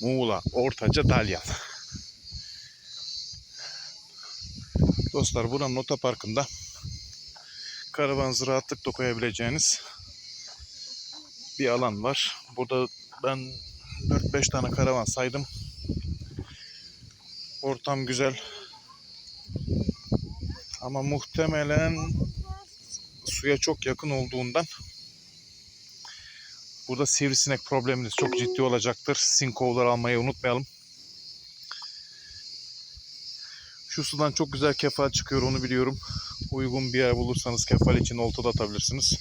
Muğla, Ortaca, Dalyan. Dostlar buranın otoparkında karavan rahatlıkla koyabileceğiniz bir alan var. Burada ben 4-5 tane karavan saydım. Ortam güzel. Ama muhtemelen suya çok yakın olduğundan burada sivrisinek probleminiz çok ciddi olacaktır. Sinkovlar almayı unutmayalım. Şu sudan çok güzel kefal çıkıyor onu biliyorum. Uygun bir yer bulursanız kefal için olta da atabilirsiniz.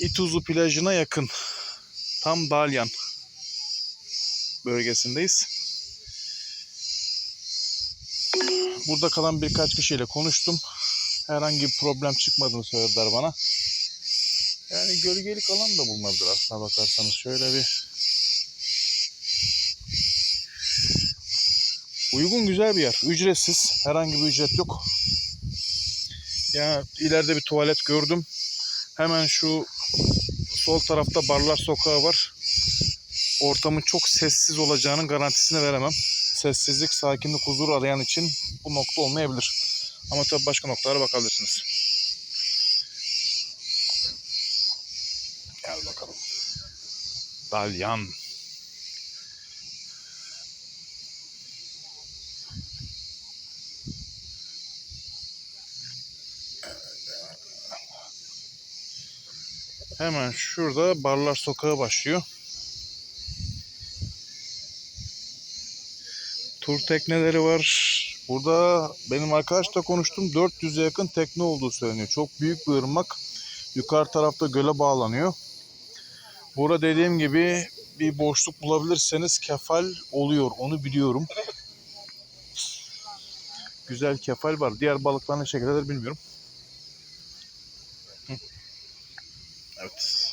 İtuzu plajına yakın. Tam Dalyan bölgesindeyiz. Burada kalan birkaç kişiyle konuştum. Herhangi bir problem çıkmadığını söylediler bana. Yani gölgelik alan da bulunabilir aslına bakarsanız. Şöyle bir uygun güzel bir yer. Ücretsiz. Herhangi bir ücret yok. Ya ileride bir tuvalet gördüm. Hemen şu sol tarafta Barlar Sokağı var. Ortamın çok sessiz olacağının garantisini veremem. Sessizlik, sakinlik, huzur arayan için bu nokta olmayabilir. Ama tabii başka noktalara bakabilirsiniz. Dalyan. Hemen şurada Barlar Sokağı başlıyor. Tur tekneleri var. Burada benim arkadaşla konuştum. 400'e yakın tekne olduğu söyleniyor. Çok büyük bir ırmak. Yukarı tarafta göle bağlanıyor. Burada dediğim gibi bir boşluk bulabilirseniz kefal oluyor. Onu biliyorum. Güzel kefal var. Diğer balıklar ne şekildedir bilmiyorum. Evet.